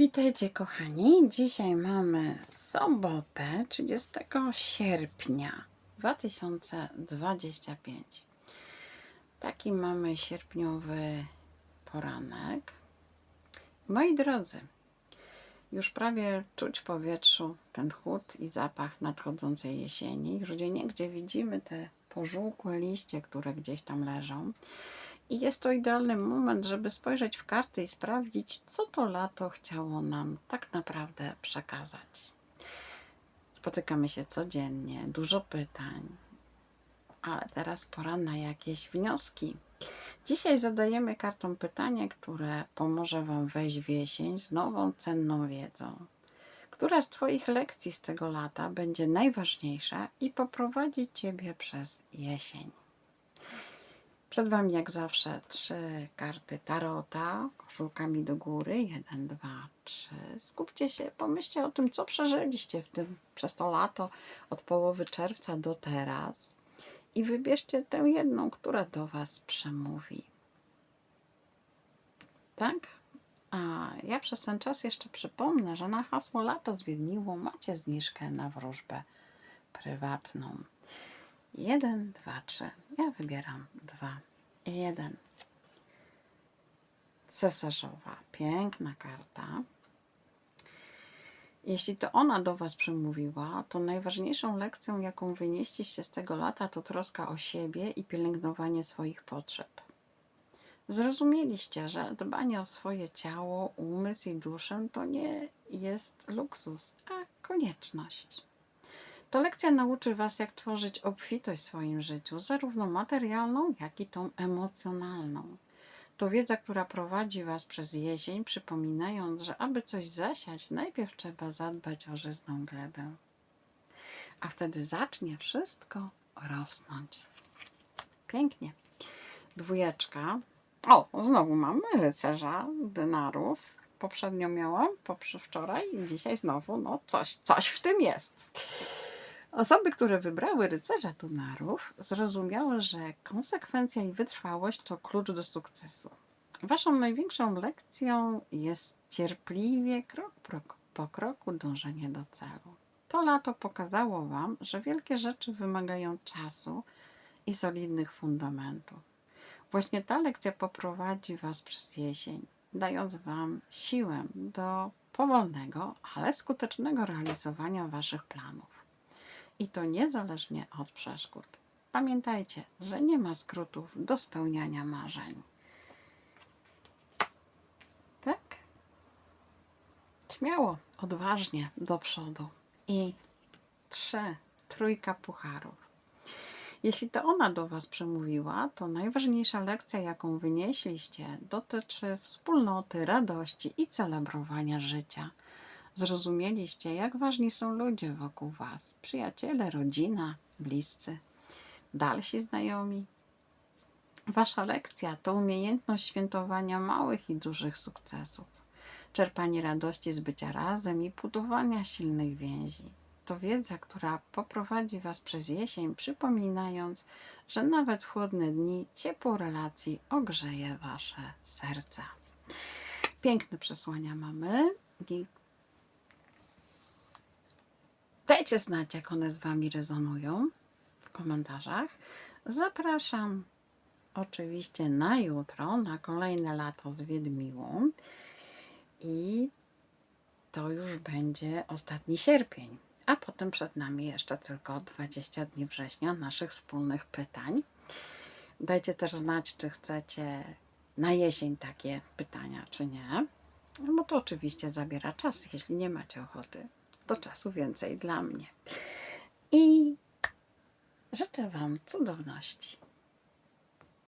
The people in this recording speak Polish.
Witajcie kochani. Dzisiaj mamy sobotę 30 sierpnia 2025. Taki mamy sierpniowy poranek. Moi drodzy, już prawie czuć w powietrzu ten chłód i zapach nadchodzącej jesieni. Już gdzie niegdzie widzimy te pożółkłe liście, które gdzieś tam leżą. I jest to idealny moment, żeby spojrzeć w karty i sprawdzić, co to lato chciało nam tak naprawdę przekazać. Spotykamy się codziennie, dużo pytań, ale teraz pora na jakieś wnioski. Dzisiaj zadajemy kartom pytanie, które pomoże Wam wejść w jesień z nową, cenną wiedzą. Która z Twoich lekcji z tego lata będzie najważniejsza i poprowadzi Ciebie przez jesień? Przed Wami jak zawsze trzy karty tarota, koszulkami do góry, jeden, dwa, trzy. Skupcie się, pomyślcie o tym, co przeżyliście w tym, przez to lato, od połowy czerwca do teraz i wybierzcie tę jedną, która do Was przemówi. Tak? A ja przez ten czas jeszcze przypomnę, że na hasło Lato z Wiedniłą macie zniżkę na wróżbę prywatną. Jeden, dwa, trzy. Ja wybieram dwa. Jeden. Cesarzowa. Piękna karta. Jeśli to ona do Was przemówiła, to najważniejszą lekcją, jaką wynieśliście z tego lata, to troska o siebie i pielęgnowanie swoich potrzeb. Zrozumieliście, że dbanie o swoje ciało, umysł i duszę to nie jest luksus, a konieczność. To lekcja nauczy Was, jak tworzyć obfitość w swoim życiu, zarówno materialną, jak i tą emocjonalną. To wiedza, która prowadzi Was przez jesień, przypominając, że aby coś zasiać, najpierw trzeba zadbać o żyzną glebę. A wtedy zacznie wszystko rosnąć. Pięknie. Dwójeczka. O, znowu mamy rycerza dynarów. Poprzednio miałam, poprze wczoraj i dzisiaj znowu, no coś, coś w tym jest. Osoby, które wybrały rycerza Dunarów, zrozumiały, że konsekwencja i wytrwałość to klucz do sukcesu. Waszą największą lekcją jest cierpliwie, krok po, kroku dążenie do celu. To lato pokazało Wam, że wielkie rzeczy wymagają czasu i solidnych fundamentów. Właśnie ta lekcja poprowadzi Was przez jesień, dając Wam siłę do powolnego, ale skutecznego realizowania Waszych planów. I to niezależnie od przeszkód. Pamiętajcie, że nie ma skrótów do spełniania marzeń. Tak? Śmiało, odważnie do przodu. I trzy, trójka pucharów. Jeśli to ona do Was przemówiła, to najważniejsza lekcja, jaką wynieśliście, dotyczy wspólnoty, radości i celebrowania życia. Zrozumieliście, jak ważni są ludzie wokół Was przyjaciele, rodzina, bliscy, dalsi znajomi. Wasza lekcja to umiejętność świętowania małych i dużych sukcesów, czerpanie radości z bycia razem i budowania silnych więzi. To wiedza, która poprowadzi Was przez jesień, przypominając, że nawet w chłodne dni ciepło relacji ogrzeje Wasze serca. Piękne przesłania mamy Dajcie znać, jak one z Wami rezonują w komentarzach. Zapraszam oczywiście na jutro, na kolejne lato z Wiedmiłą. I to już będzie ostatni sierpień. A potem przed nami jeszcze tylko 20 dni września naszych wspólnych pytań. Dajcie też znać, czy chcecie na jesień takie pytania, czy nie. No bo to oczywiście zabiera czas, jeśli nie macie ochoty to czasu więcej dla mnie. I życzę Wam cudowności.